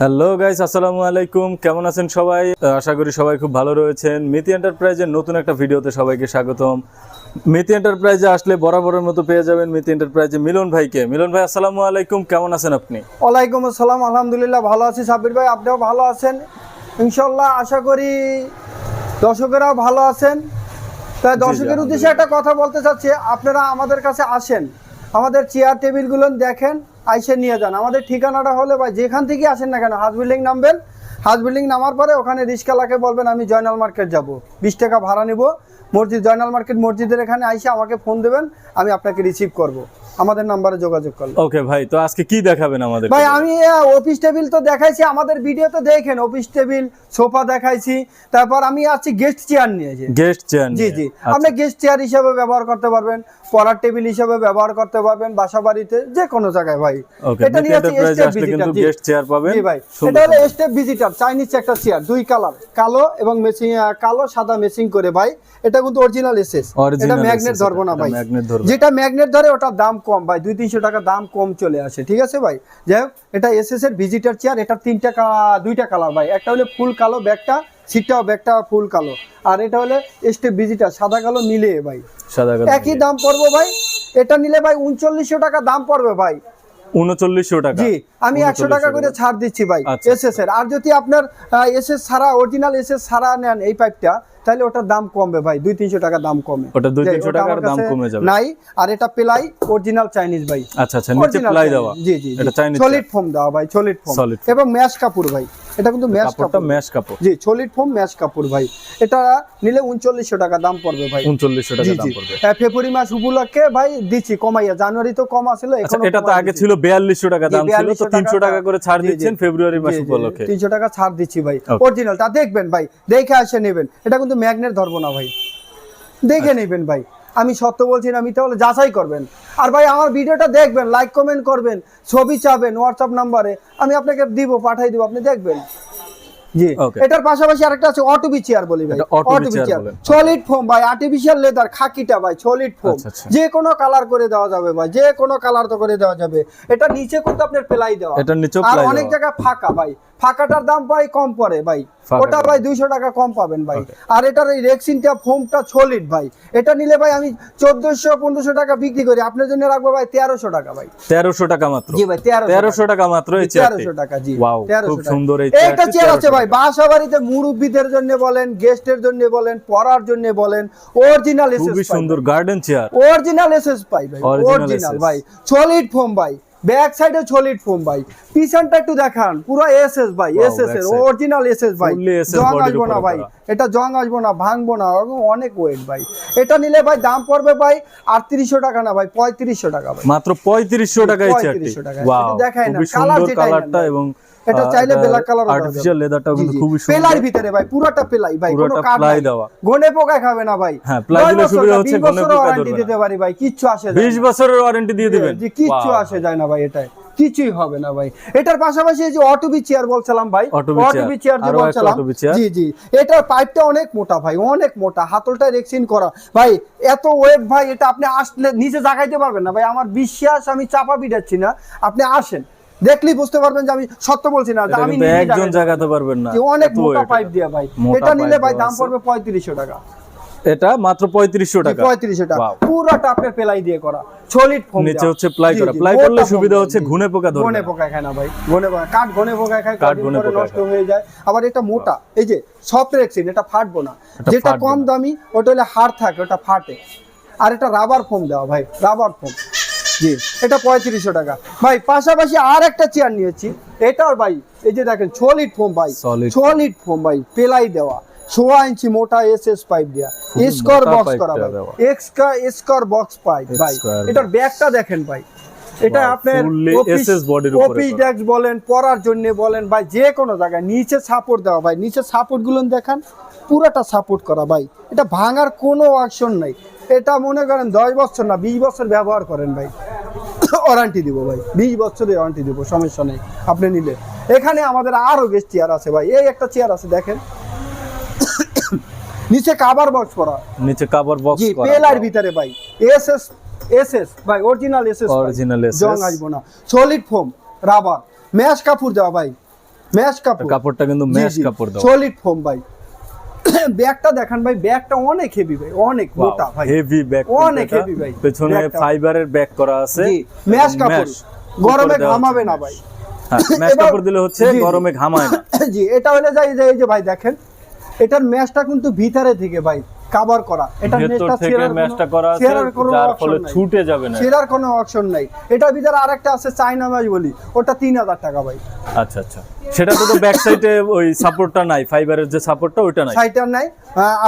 Hello guys আসসালামু আলাইকুম। কেমন আছেন সবাই? আশা করি সবাই খুব ভালো রয়েছেন। মিতি এন্টারপ্রাইজের নতুন একটা ভিডিওতে সবাইকে স্বাগতম। মিতি এন্টারপ্রাইজে আসলে বরাবরের মতো পেয়ে যাবেন মিতি এন্টারপ্রাইজে মিলন ভাইকে। মিলন ভাই আসসালামু আলাইকুম। কেমন আছেন আপনি? ওয়ালাইকুম আসসালাম আলহামদুলিল্লাহ ভালো আছি। সাব্বির ভাই আপনিও ভালো আছেন? ইনশাল্লাহ আশা করি দর্শকেরাও ভালো আছেন। তাই দর্শকের উদ্দেশ্যে একটা কথা বলতে চাচ্ছি। আপনারা আমাদের কাছে আসেন। আমাদের চেয়ার টেবিলগুলো দেখেন। আইসে নিয়ে যান। আমাদের ঠিকানাটা হলে ভাই যেখান থেকে আসেন না কেন হাজ বিল্ডিং নামবেন। হাজ বিল্ডিং নামার পরে ওখানে রিক্সালাকে বলবেন আমি জয়নাল মার্কেট যাব। বিশ টাকা ভাড়া নিব। মসজিদ জয়নাল মার্কেট মসজিদের এখানে আইসে আমাকে ফোন দেবেন আমি আপনাকে রিসিভ করব। আমাদের নাম্বারে যোগাযোগ করলে। ওকে ভাই তো আজকে কি দেখাবেন আমাদের ভাই আমি অফিস টেবিল তো দেখাইছি আমাদের ভিডিওতে দেখেন অফিস টেবিল সোফা দেখাইছি। তারপর আমি আছি গেস্ট চেয়ার নিয়েছি গেস্ট চেয়ার জি জি। আপনি গেস্ট চেয়ার হিসেবে ব্যবহার করতে পারবেন। পড়ার টেবিল হিসেবে ব্যবহার করতে পারবেন বাসা বাড়িতে যে কোনো জায়গায় ভাই। এটা নিয়ে আছি স্টেপ ভিজিটার গেস্ট চেয়ার পাবেন। জি ভাই। এটা হলো সুন্দর। স্টেপ ভিজিটার চাইনিজ একটা চেয়ার দুই কালার কালো এবং মেসিং কালো সাদা মেসিং করে ভাই। এটা কিন্তু অরিজিনাল এসএস এটা ম্যাগনেট ধরবো না ভাই। যেটা ম্যাগনেট ধরে ওটার দাম কম ভাই দুই তিনশো টাকা দাম কম চলে আসে ঠিক আছে ভাই? যাই হোক এটা এসএস এর ভিজিটার চেয়ার এটা তিনটা দুইটা কালার ভাই। একটা হলো ফুল কালো ব্যাগটা সিটটাও ব্যাগটা ফুল কালো। আর এটা হলো স্টেপ ভিজিটার সাদা কালো মিলে ভাই। সাদা কালো একই দাম পড়ব ভাই এটা নিলে ভাই উনচল্লিশশো টাকা দাম পড়বে ভাই। উনচল্লিশশো টাকা। জি আমি একশো টাকা করে ছাড় দিচ্ছি ভাই আচ্ছা, এসএস এর। আর যদি আপনার এসএস ছাড়া অরিজিনাল এসএস ছাড়া নেন এই পাইপটা তাহলে ওটার দাম কমবে ভাই দুই তিনশো টাকা দাম কমে। ওটা দুই তিনশো টাকার দাম কমে যাবে। নাই আর এটা পেলাই অরিজিনাল চাইনিজ ভাই। আচ্ছা আচ্ছা নিচে Original প্লাই দেওয়া। জি জি সলিড ফোম দেওয়া ভাই সলিড ফোম এবং ম্যাশ কাপড় ভাই। এটা কিন্তু ম্যাশ কাপড়টা কাপড়। ম্যাশ কাপড়। জি সলিড ফোম ম্যাশ কাপড় ভাই। এটা নিলে উনচল্লিশশো টাকা দাম পড়বে ভাই। উনচল্লিশশো জি টাকা দাম পড়বে। ফেব্রুয়ারি মাস উপলক্ষে ভাই দিচ্ছি কমাইয়া। জানুয়ারি তো কম আসলে আচ্ছা এটা তো আগে ছিল বিয়াল্লিশশো টাকা দাম ছিল তো 4200 তিনশো টাকা করে ছাড়। দিচ্ছেন ফেব্রুয়ারি মাস উপলক্ষে। তিনশো টাকা ছাড় দিচ্ছি ভাই. অরিজিনালটা দেখবেন ভাই। দেখে আসে নেবেন। এটা কিন্তু ম্যাগনেট ধরবো না ভাই। দেখে আচ্ছা। নেবেন ভাই। আমি সত্য বলছি না আমি তাহলে যাচাই করবেন। আর ভাই আমার ভিডিওটা দেখবেন লাইক কমেন্ট করবেন ছবি চাবেন হোয়াটসঅ্যাপ নাম্বারে আমি আপনাকে দিব পাঠাই দিব আপনি দেখবেন। জি এটার পাশাপাশি আরেকটা আছে অটোবি চেয়ার বলি ভাই। এটা Autobi chair সলিড ফোম ভাই আর্টিফিশিয়াল লেদার খাকিটা ভাই সলিড ফোম আচ্ছা, আচ্ছা। যে কোনো কালার করে দেওয়া যাবে ভাই যে কোনো কালার তো করে দেওয়া যাবে। এটা নিচে কিন্তু আপনার পেলাই দেওয়া। এটার নিচেও আর অনেক। জায়গায় ফাঁকা ভাই। ফাঁকাটার দাম ভাই কম পড়ে ভাই। ওটা ভাই দুইশো টাকা কম পাবেন ভাই। আর এটার এই রেক্সিনটা ফোমটা সলিড ভাই। এটা নিলে ভাই আমি চোদ্দশো পনেরোশো টাকা বিক্রি করি। আপনার জন্য রাখব ভাই তেরোশো টাকা ভাই। তেরোশো টাকা মাত্র। জি ভাই তেরোশো টাকা। মাত্র তেরোশো টাকা জি। খুব সুন্দর চেয়ার আছে ভাই। বাসা বাড়িতে মুরব্বীদের জন্য বলেন গেস্টের জন্য বলেন পড়ার জন্য বলেন অরিজিনাল খুবই সুন্দর garden chair original SS pipe ভাই। অরিজিনাল ভাই। সলিড ফোম ভাই। ব্যাক সাইডে সলিড ফোম ভাই। পিছনটা একটু দেখান পুরো এসএস ভাই এস এসএস এর অরিজিনাল এসএস ভাই। জং আসব না ভাই এটা জং আসব না ভাঙবো না অনেক ওয়েট ভাই। এটা নিলে ভাই দাম পড়বে ভাই আটত্রিশশো টাকা না ভাই পঁয়ত্রিশশো টাকা ভাই। মাত্র পঁয়ত্রিশশো টাকা এই 3500 টাকা। দেখাই না, কালারটা এবং এটা চাইলে ব্ল্যাক কালার আর্টিফিশিয়াল লেদারটাও কিন্তু পেলার সুন্দর। ভিতরে ভাই পুরোটা পেলাই ভাই কোনো কাট নাই। গনে পোকা খাবে না ভাই। হ্যাঁ, নয় দিলে সুবিধা হচ্ছে, 20 গনে পোকা ধরবে দিতে পারি ভাই কিচ্ছু আসে যায় বিশ না। বছরের ওয়ারেন্টি দিয়ে দিবেন? জি কিচ্ছু আসে যায় না ভাই এটাই। কিছুই হবে না ভাই। এটার পাশাপাশি যে অটোবি চেয়ার বলছিলাম ভাই chair। অটোবি চেয়ার যে বলছিলাম জি জি। এটার পাইপটা অনেক মোটা ভাই অনেক মোটা। হাতলটা রেক্সিন করা। ভাই এত ওয়েট ভাই এটা আপনি আসলে নিচে জাগাইতে পারবেন না। ভাই আমার বিশ্বাস আমি চাপা পিটাচ্ছি না। আপনি আসেন। দেখলেই বুঝতে পারবেন যে আমি সত্য বলছি না আমি একজন জাগাতে পারবেন না। অনেক মোটা পাইপ দিয়া ভাই। এটা নিলে ভাই দাম পড়বে পঁয়ত্রিশশো টাকা। এটা মাত্র পঁয়ত্রিশশো টাকা। পঁয়ত্রিশশো টাকা. পুরোটা আপনার পেলাই দিয়ে করা। সলিড ফোম নিচে হচ্ছে ply করা। ply করলে সুবিধা হচ্ছে ঘুনে পোকা ঘনে পোকা খায় না ভাই। ঘনে পোকা কাঠ ঘনে পোকা খায় কাঠ ঘনে পোকা নষ্ট হয়ে যায়। আবার এটা মোটা। এই যে সফট রেক্সিন এটা ফাটবো না। যেটা কম দামি ওটা হলে হাড় থাকে ওটা ফাটে। আর এটা রাবার ফোম দেওয়া ভাই। রাবার ফোম জি। এটা পঁয়ত্রিশশো টাকা। ভাই পাশাপাশি আর একটা চেয়ার নিয়েছি। এটাও ভাই এই যে দেখেন সলিড ফোম ভাই। Solid সলিড ফোম ভাই পেলাই দেওয়া। সোয়া ইঞ্চি মোটা এস এস পাইপ দেওয়া স্কোর বক্স করা ভাই। এক্সকা স্কোর বক্স পাইপ ভাই। এটার ব্যাগটা দেখেন ভাই। এটা আপনার অফিস। ডেস্ক বলেন পড়ার জন্য বলেন ভাই যে কোনো জায়গায় নিচে সাপোর্ট দেওয়া ভাই। নিচে সাপোর্টগুলো দেখান পুরাটা সাপোর্ট করা ভাই। এটা ভাঙার কোনো অপশন নাই। এটা মনে করেন দশ বছর না বিশ বছর ব্যবহার করেন ভাই। ওয়ারেন্টি দিব ভাই বিশ বছরের ওয়ারান্টি দিব সমস্যা নেই আপনি নিলে এখানে আমাদের আরও বেশ চেয়ার আছে ভাই এই একটা চেয়ার আছে দেখেন। নিচে কাভার বক্স করা। নিচে কাভার বক্স জি পেলার ভিতরে ভাই এসএস এসএস ভাই অরিজিনাল এসএস Original SS জং আসব না। সলিড ফোম রাবার ম্যাশ কাপড় দেওয়া ভাই ম্যাশ কাপড়। কাপড়টা কিন্তু ম্যাশ কাপড় দাও সলিড ফোম ভাই। ব্যাগটা দেখান ভাই ব্যাগটা অনেক হেভি ভাই অনেক মোটা ভাই। হেভি ব্যাগ অনেক হেভি ভাই। পেছনে ফাইবারের ব্যাগ করা আছে। ম্যাশ কাপড়। গরমে ঘামাবে না ভাই। হ্যাঁ ম্যাশ কাপড় দিলে হচ্ছে। গরমে ঘামায় না। জি এটা হলে যাই যে এই যে ভাই দেখেন এটার ম্যাশটা কিন্তু ভিতরে থেকে ভাই কভার করা। এটা থেকে ম্যাশটা করা আছে যার ফলে ছুটে যাবে না। কোনো অপশন নাই। এটার ভিতরে আরেকটা আছে চাইনা ম্যাশ বলি। ওটা তিন হাজার টাকা ভাই। আচ্ছা আচ্ছা। সেটা তো ব্যাক সাইডে ওই সাপোর্টটা নাই ফাইবারের যে সাপোর্টটা ওইটা নাই। নাই।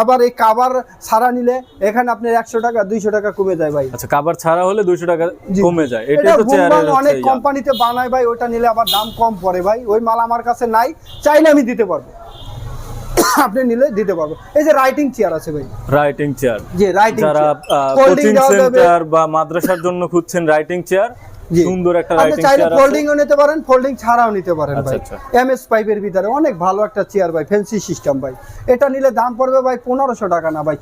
আবার এই কাভার ছাড়া নিলে এখানে আপনার একশো টাকা দুইশো টাকা কমে যায় ভাই। আচ্ছা ছাড়া হলে 200 টাকা কমে যায়। এটা তো চেয়ারের অনেক কোম্পানিতে বানায় ভাই ওটা নিলে আবার দাম কম পড়ে ভাই। ওই মাল আমার কাছে নাই চাইলে আমি দিতে পারব। আপনি নিলে দিতে পারব। এই যে রাইটিং চেয়ার আছে ভাই। রাইটিং চেয়ার যে রাইটিং যারা কোচিং সেন্টার বা মাদ্রাসার জন্য খুঁজছেন রাইটিং চেয়ার জি। সুন্দর একটা আপনি রাইটিং চেয়ার আছে। ফোল্ডিংও নিতে পারেন ফোল্ডিং ছাড়াও নিতে পারেন আচ্ছা, ভাই। আচ্ছা। এমএস পাইপের ভিতরে অনেক ভালো একটা চেয়ার ভাই ফ্যান্সি সিস্টেম ভাই। এটা নিলে দাম পড়বে ভাই পনেরোশো টাকা না ভাই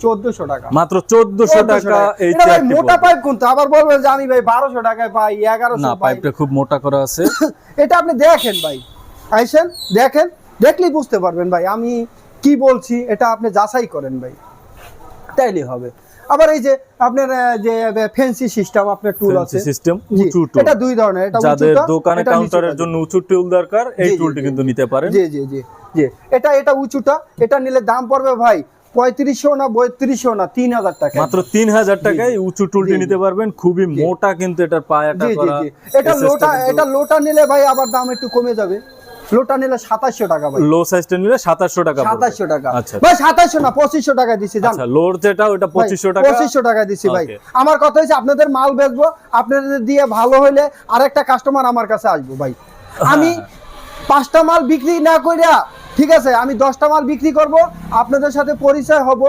টাকা। মাত্র 1400 টাকা এই মোটা পাইপ কিন্তু আবার বলবেন যে আমি ভাই বারোশো টাকায় পাই এগারোশো না পাই। পাইপটা খুব মোটা করা আছে। এটা আপনি দেখেন ভাই। আইসেন দেখেন দেখলেই বুঝতে পারবেন ভাই। আমি কি বলছি এটা আপনি যাচাই করেন ভাই। তাইলে হবে। আবার এই যে আপনার যে ফ্যান্সি সিস্টেম আপনার টুল আছে। সিস্টেম উঁচু টুল এটা দুই ধরনের এটা যাদের উঁচুটা, দোকানে এটা কাউন্টারের জন্য উঁচু টুল দরকার এই টুলটি কিন্তু নিতে পারেন। জি জি জি জি। এটা এটা উঁচুটা এটা নিলে দাম পড়বে ভাই পঁয়ত্রিশশো না বত্রিশশো না তিন হাজার টাকা মাত্র তিন হাজার টাকায় উঁচু টুলটি। নিতে পারবেন খুবই মোটা কিন্তু এটার পায়াটা এটা লোটা এটা লোটা নিলে ভাই আবার দাম একটু কমে যাবে। লোটা নিলে সাতাশশো টাকা ভাই। লো সাইজটা নিলে সাতাশশো টাকা সাতাশশো টাকা। আচ্ছা। ভাই সাতাশশো না পঁচিশশো টাকা দিছি আচ্ছা লোর যেটা ওটা পঁচিশশো টাকা। পঁচিশশো টাকা দিছি ভাই। আমার কথা হচ্ছে আপনাদের মাল বেচবো আপনাদের দিয়ে ভালো হইলে আরেকটা কাস্টমার আমার কাছে আসব ভাই। আমি পাঁচটা মাল বিক্রি না কইরা ঠিক আছে আমি দশটা মাল বিক্রি করব আপনাদের সাথে পরিচয় হব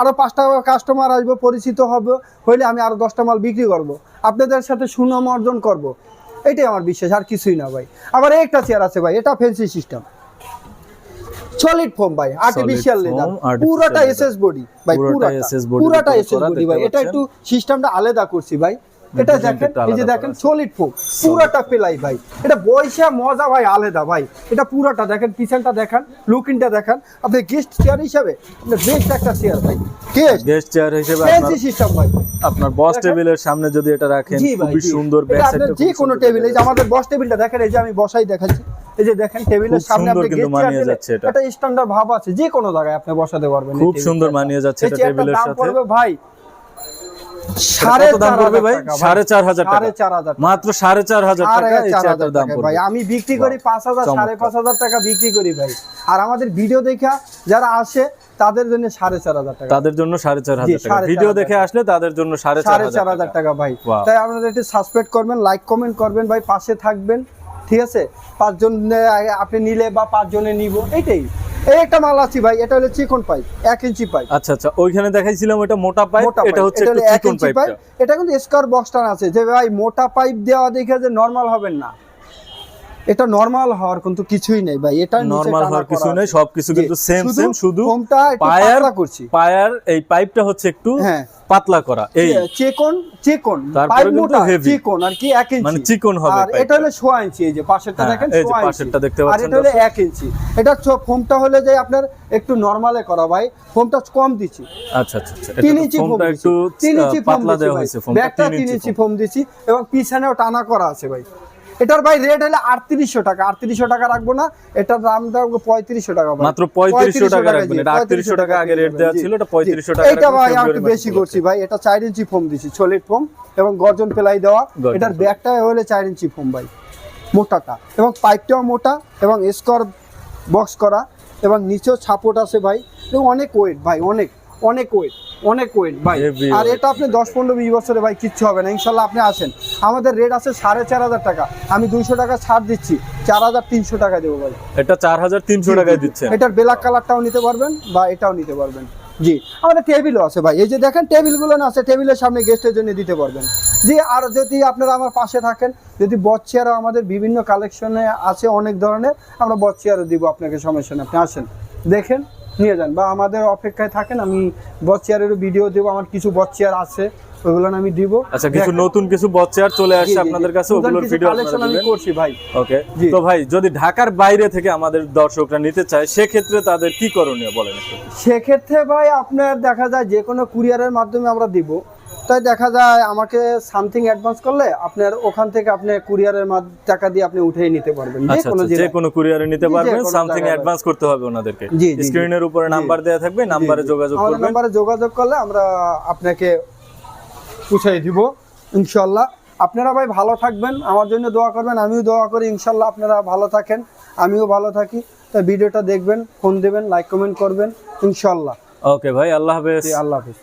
আরও পাঁচটা কাস্টমার আসব পরিচিত হবে হইলে আমি আরও দশটা মাল বিক্রি করব। আপনাদের সাথে সুনাম অর্জন করব। এটাই আমার বিশ্বাস আর কিছুই না ভাই। আবার একটা চেয়ার আছে ভাই এটা ফেন্সি সিস্টেম সলিড ফোম ভাই আর্টিফিশিয়াল লেদার পুরোটা এসএস বডি ভাই পুরোটা এসএস বডি পুরোটা এসএস বডি ভাই। এটা একটু সিস্টেমটা আলাদা করছি ভাই। এটা এই যে দেখেন সলিড পুরোটা পেলাই ভাই। এটা বয়সা মজা ভাই আলাদা ভাই। এটা পুরোটা দেখেন পিছনটা দেখেন লুকিংটা দেখেন। আপনি গেস্ট চেয়ার হিসাবে বেস্ট একটা চেয়ার ভাই। গেস্ট গেস্ট চেয়ার হিসেবে ফ্যান্সি সিস্টেম ভাই। আপনার বস টেবিলের সামনে যদি এটা রাখেন খুবই সুন্দর এটা ব্যাক সাইডটা যে কোনো টেবিল এই যে আমাদের বস টেবিলটা দেখেন এই যে আমি বসাই দেখাচ্ছি। এই যে দেখেন টেবিলের সামনে আপনি গেস্ট চেয়ার মানিয়ে যাচ্ছে এটা। একটা স্ট্যান্ডার্ড ভাব আছে যে কোনো জায়গায় আপনি বসাতে পারবেন খুব সুন্দর মানিয়ে যাচ্ছে এটা টেবিলের সাথে। ভাই সাড়ে দাম পড়বে ভাই? সাড়ে চার হাজার টাকা। সাড়ে চার হাজার মাত্র সাড়ে চার হাজার টাকা এই চেয়ারটার দাম পড়বে। ভাই। আমি বিক্রি করি পাঁচ হাজার সাড়ে পাঁচ হাজার টাকা বিক্রি করি ভাই। আর আমাদের ভিডিও দেখা যারা আসে তাদের জন্য সাড়ে চার হাজার টাকা। তাদের জন্য সাড়ে চার হাজার টাকা। সাড়ে ভিডিও দেখে আসলে তাদের জন্য সাড়ে চার হাজার টাকা। ভাই। তাই আপনারা একটু সাবস্ক্রাইব করবেন লাইক কমেন্ট করবেন ভাই। পাশে থাকবেন ঠিক আছে? পাঁচজন আপনি নিলে বা পাঁচজনে নিব এইটাই। এই একটা মাল আছে ভাই এটা হলো চিকন পাইপ এক ইঞ্চি পাইপ। আচ্ছা আচ্ছা ওইখানে দেখাইছিলাম এটা মোটা পাইপ এটা হচ্ছে একটু এক চিকন ইঞ্চি পাইপ এটা কিন্তু স্কোয়ার বক্সটা আছে যে ভাই মোটা পাইপ দেওয়া দেখে যে নর্মাল হবেন না। এটা নর্মাল হওয়ার কিন্তু কিছুই নেই ভাই এটা নরমাল হওয়ার কিছু নেই সবকিছু কিন্তু সেম সেম শুধু পায়ার পাতলা করছি। পায়ার এই পাইপটা হচ্ছে একটু হ্যাঁ। পাতলা করা এই। চেকন চেকন পাইপ মোটা। চিকন আর কি এক ইঞ্চি। মানে চিকন হবে আর এটা হলো সোয়া ইঞ্চি এই যে পাশেরটা হ্যাঁ, দেখেন এই যে ইঞ্চি। পাশেরটা দেখতে আর এটা হলো দর্শক। এক ইঞ্চি। এটা ফোমটা হলে যে আপনার একটু নরমালে করা ভাই। ফোমটা কম দিচ্ছি। আচ্ছা আচ্ছা আচ্ছা। তিন এটা ইঞ্চি ফোমটা একটু তিন ইঞ্চি ফোম পাতলা দেওয়া হয়েছে ফোমটা ব্যাগটা তিন তিন ইঞ্চি ইঞ্চি ফোম। দিচ্ছি এবং পিছনেও টানা করা আছে ভাই। এটার ভাই রেট হলে আটত্রিশশো টাকা আটত্রিশশো টাকা রাখব না এটার দাম রাখব পঁয়ত্রিশশো টাকা। মাত্র 3500 টাকা রাখবেন। এটা 3800 টাকা আগে rate দেওয়া ছিল, এটা। 3500 টাকা রাখবেন ভাই আমি একটু বেশি করছি ভাই এটা চার ইঞ্চি ফোম দিছি সলিড ফোম এবং গর্জন পেলাই দেওয়া এটার। ব্যাগটা হলে চার ইঞ্চি ফোম ভাই মোটাটা এবং পাইপটাও মোটা এবং স্কোয়ার বক্স করা এবং নিচেও ছাপোট আছে ভাই এবং অনেক ওয়েট ভাই অনেক অনেক ওয়েট অনেক ওয়েট ভাই। আর এটা আপনি দশ পনেরো বিশ বছরে ভাই কিচ্ছু হবে না। ইনশাল্লাহ আপনি আসেন। আমাদের রেট আছে সাড়ে চার হাজার টাকা। আমি দুইশো টাকা ছাড় দিচ্ছি। চার হাজার তিনশো টাকা দেবো ভাই। এটা চার হাজার তিনশো টাকায় দিচ্ছেন। এটার ব্ল্যাক কালারটাও নিতে পারবেন বা এটাও নিতে পারবেন। জি আমাদের টেবিলও আছে ভাই। এই যে দেখেন টেবিলগুলো না আছে টেবিলের সামনে গেস্টের জন্য দিতে পারবেন। জি আর যদি আপনারা আমার পাশে থাকেন যদি বচ চেয়ারও আমাদের বিভিন্ন কালেকশনে আছে অনেক ধরনের আমরা বচ চেয়ারও দিব আপনাকে সমস্যা নেই। আপনি আসেন। দেখেন নিয়ে যান বা আমাদের অপেক্ষায় থাকেন আমি বস চেয়ারেরও ভিডিও দেবো আমার কিছু বস চেয়ার আছে ওগুলো আমি দিব। আচ্ছা কিছু নতুন কিছু বচ্চার চলে আসছে আপনাদের কাছে ওগুলোর ভিডিও কালেকশন আমি করছি ভাই। ওকে তো ভাই যদি ঢাকার বাইরে থেকে আমাদের দর্শকরা নিতে চায় সেক্ষেত্রে তাদের কি করণীয় বলেন সেক্ষেত্রে ভাই আপনার দেখা যায় যে কোনো কুরিয়ারের মাধ্যমে আমরা দিব। তাই দেখা যায় আমাকে সামথিং অ্যাডভান্স করলে আপনার ওখান থেকে আপনি কুরিয়ারের মাধ্যমে টাকা দিয়ে আপনি উঠিয়ে নিতে পারবেন। যে আচ্ছা কোনো আচ্ছা, যে কোনো কুরিয়ারে নিতে পারবেন সামথিং অ্যাডভান্স করতে হবে ওনাদেরকে। স্ক্রিনের উপরে নাম্বার দেওয়া থাকবে নাম্বারে যোগাযোগ করবেন। নাম্বারে যোগাযোগ করলে আমরা আপনাকে পুষাই দিব ইনশাল্লাহ আপনারা ভাই ভালো থাকবেন আমার জন্য দোয়া করবেন আমিও দোয়া করি ইনশাল্লাহ আপনারা ভালো থাকেন আমিও ভালো থাকি। তাই ভিডিওটা দেখবেন ফোন দেবেন লাইক কমেন্ট করবেন ইনশাল্লাহ ওকে ভাই আল্লাহ হাফেজ। আল্লাহ হাফিজ।